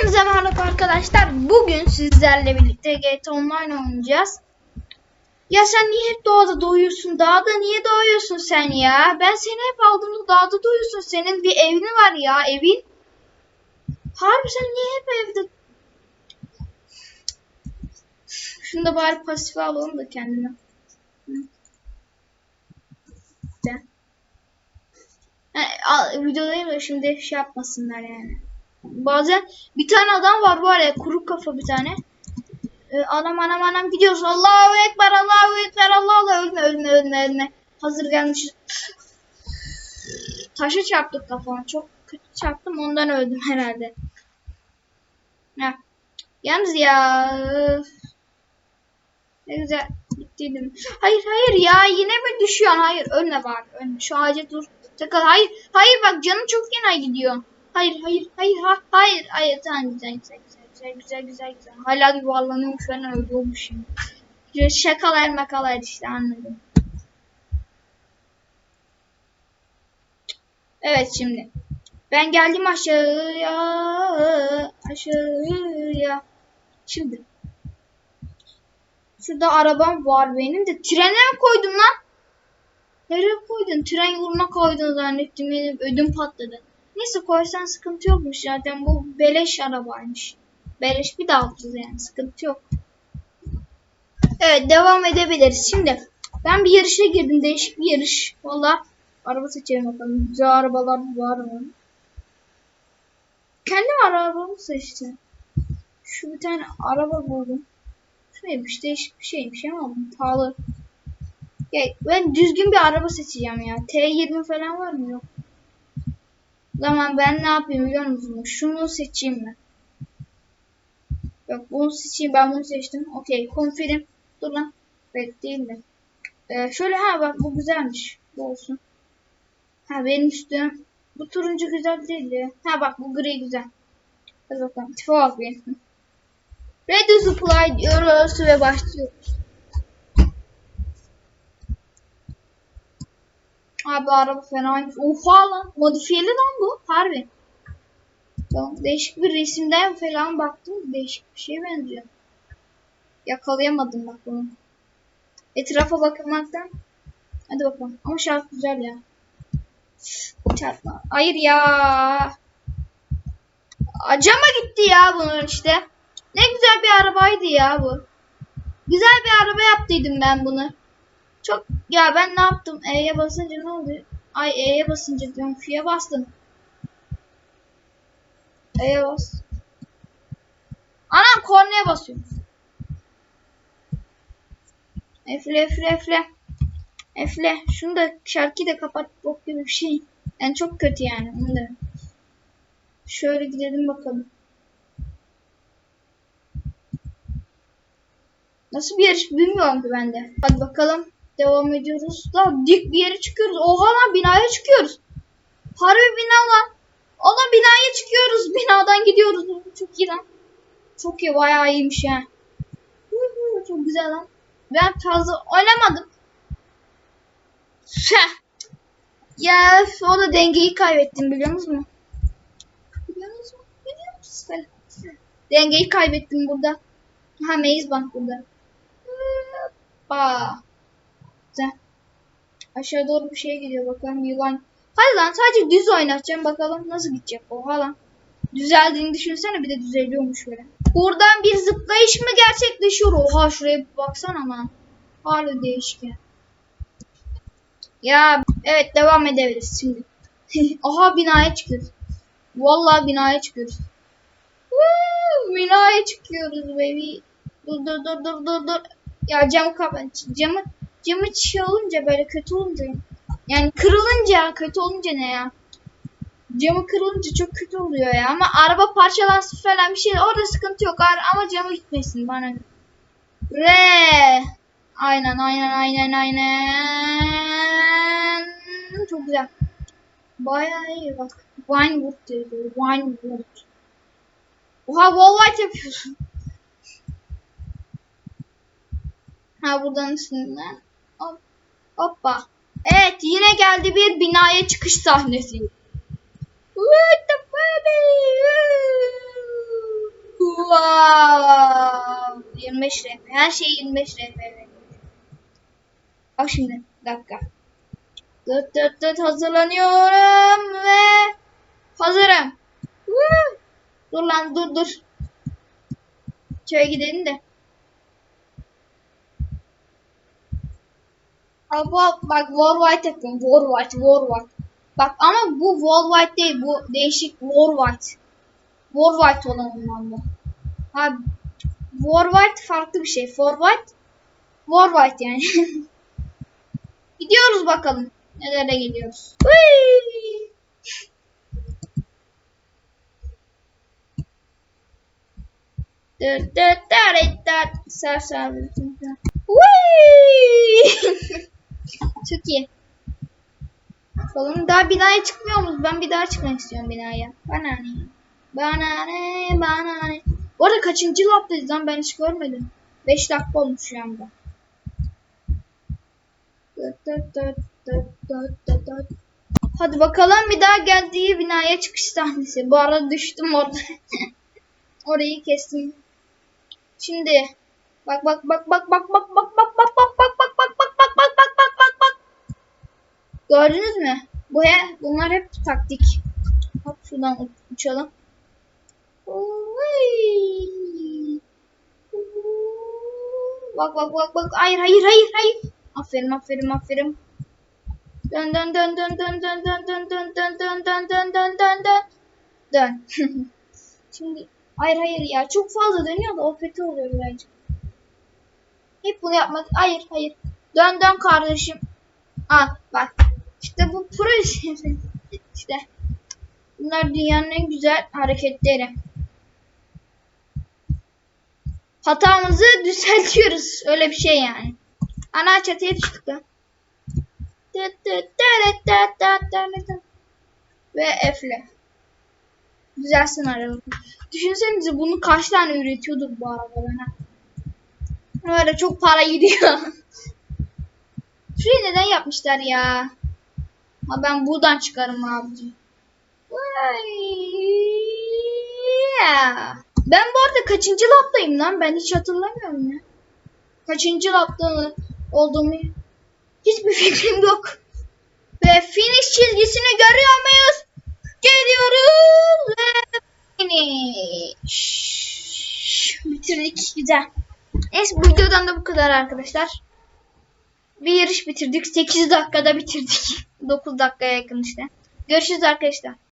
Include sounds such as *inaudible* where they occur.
Hepinize merhaba arkadaşlar. Bugün sizlerle birlikte GTA Online oynayacağız. Ya sen niye hep doğada doğuyorsun? Dağda niye doğuyorsun sen ya? Ben seni hep aldığımda dağda doğuyorsun. Senin bir evin var ya evin. Harbi sen niye hep evde? Şunu da bari pasife alalım da kendine. Al- videodayım da şimdi şey yapmasınlar yani. Bazen bir tane adam var var ya kuru kafa bir tane. Ee, anam anam anam gidiyoruz. Allahu Ekber Allahu Ekber Allah Allah ölme ölme ölme ölme. Hazır gelmişiz. Taşı çarptık kafama. Çok kötü çarptım ondan öldüm herhalde. Ya. Yalnız ya. Ne güzel bittiydim. Hayır hayır ya yine mi düşüyorsun? Hayır ölme bari ölme. Şu ağaca dur. Takıl. Hayır hayır bak canım çok fena gidiyor. Hayır hayır hayır ha, hayır hayır tamam güzel güzel güzel güzel güzel güzel güzel. Hala yuvarlanıyormuş şimdi. Şöyle şakalar makalar işte anladım. Evet şimdi. Ben geldim aşağıya aşağıya. Şimdi. Şurada arabam var benim de. Trene mi koydun lan? Nereye koydun? Tren yoluna koydun zannettim. Benim ödüm patladı. Neyse koysan sıkıntı yokmuş zaten. Bu beleş arabaymış. Beleş bir daha ucuz yani. Sıkıntı yok. Evet devam edebiliriz. Şimdi ben bir yarışa girdim. Değişik bir yarış. Valla araba seçelim bakalım. Güzel arabalar var mı? Kendim arabamı seçtim. Şu bir tane araba buldum. Şu neymiş? Değişik bir şeymiş ama pahalı. Ya, ben düzgün bir araba seçeceğim ya. T20 falan var mı? Yok. Zaman ben ne yapayım biliyor musunuz? Şunu seçeyim mi? Yok bunu seçeyim. Ben bunu seçtim. Okey. Confirm. Dur lan. Evet değil mi? Ee, şöyle ha bak bu güzelmiş. Bu olsun. Ha benim üstüm. Bu turuncu güzel değil ya. Ha bak bu gri güzel. Hadi bakalım. Tipe bak bir. Ready supply diyoruz ve başlıyoruz. Abi araba fenaymış. Oha lan. Modifiyeli lan bu. Harbi. Tamam. Değişik bir resimden falan baktım. Değişik bir şeye benziyor. Yakalayamadım bak bunu. Etrafa bakmaktan. Hadi bakalım. Ama şarkı güzel ya. Çarpma. Hayır ya. Acama gitti ya bunun işte. Ne güzel bir arabaydı ya bu. Güzel bir araba yaptıydım ben bunu. Çok ya ben ne yaptım? E'ye basınca ne oluyor? Ay E'ye basınca diyorum. F'ye bastım. E'ye bas. Anam kornaya basıyorum. Efle efle efle. Efle. Şunu da şarkıyı da kapat. Bok gibi bir şey. Yani çok kötü yani. Onu da. Şöyle gidelim bakalım. Nasıl bir yarış bilmiyorum ki ben de. Hadi bakalım. Devam ediyoruz. Lan dik bir yere çıkıyoruz. Oha lan binaya çıkıyoruz. Harbi bina lan. Oğlum binaya çıkıyoruz. *laughs* Binadan gidiyoruz. Çok iyi lan. Çok iyi. Bayağı iyiymiş ya. Çok güzel lan. Ben fazla oynamadım. Ya o da dengeyi kaybettim biliyor musunuz? Biliyor musunuz? Biliyor musunuz? Dengeyi kaybettim burada. Ha Maze Bank burada. Hoppa. Aşağı doğru bir şey gidiyor bakalım yılan. Hadi lan sadece düz oynatacağım bakalım nasıl gidecek. Oha lan. Düzeldiğini düşünsene bir de düzeliyormuş böyle. Buradan bir zıplayış mı gerçekleşiyor? Oha şuraya bir baksana ama. Hala değişik ya. Evet devam edebiliriz şimdi. *laughs* Aha binaya çıkıyoruz. Vallahi binaya çıkıyoruz. Binaya çıkıyoruz baby. Dur dur dur dur dur dur. Ya camı kapat. Camı camı şey olunca böyle kötü olunca yani kırılınca kötü olunca ne ya? Camı kırılınca çok kötü oluyor ya ama araba parçalansın falan bir şey orada sıkıntı yok ama camı gitmesin bana. Re. Aynen aynen aynen aynen. Çok güzel. Bayağı iyi bak. Winewood diyor. Winewood. Oha wall white yapıyorsun. Ha buradan üstünden. Hop. Hoppa. Evet yine geldi bir binaya çıkış sahnesi. What the baby? Wow. 25 RP. Her şey 25 RP. Bak şimdi. Dakika. Dıt dıt dıt hazırlanıyorum ve hazırım. Woo! Dur lan dur dur. Şöyle gidelim de. Abi bak Warwight yapıyorum. Warwight, Warwight. Bak ama bu Warwight değil. Bu değişik Warwight. Warwight olan ondan bu. Abi Warwight farklı bir şey. Forward Warwight yani. *laughs* Gidiyoruz bakalım. Nelere gidiyoruz. Dört dört dört dört. Ser ser. Hıy! *laughs* Çok iyi. Bakalım daha binaya çıkmıyor muyuz? Ben bir daha çıkmak istiyorum binaya. Bana ne? Bana ne? Bana ne? Bu arada kaçıncı laptayız lan ben hiç görmedim. 5 dakika olmuş şu anda. Hadi bakalım bir daha geldiği binaya çıkış sahnesi. Bu arada düştüm orada. Orayı kestim. Şimdi bak bak bak bak bak bak bak bak bak bak bak bak Gördünüz mü? Bu he, bunlar hep taktik. Hop şuradan uçalım. Bak bak bak bak. Hayır hayır hayır hayır. Aferin aferin aferin. Dön dön dön dön dön dön dön dön dön dön dön dön dön dön dön dön. Dön. Şimdi hayır hayır ya çok fazla dönüyor da o kötü oluyor bence. Hep bunu yapmak. Hayır hayır. Dön dön kardeşim. Aa bak. İşte bu proje. işte. Bunlar dünyanın en güzel hareketleri. Hatamızı düzeltiyoruz. Öyle bir şey yani. Ana çatıya düştük lan. Ve F'le. Düzelsin araba. Düşünsenize bunu kaç tane üretiyordur bu arabadan ha. Böyle çok para gidiyor. *laughs* Şurayı neden yapmışlar ya? Ha ben buradan çıkarım abicim. Ben bu arada kaçıncı laptayım lan? Ben hiç hatırlamıyorum ya. Kaçıncı lapta olduğumu hiçbir *laughs* fikrim yok. Ve finish çizgisini görüyor muyuz? Geliyoruz ve finish. Bitirdik güzel. Neyse videodan da bu kadar arkadaşlar. Bir yarış bitirdik. 8 dakikada bitirdik. *laughs* 9 dakikaya yakın işte. Görüşürüz arkadaşlar.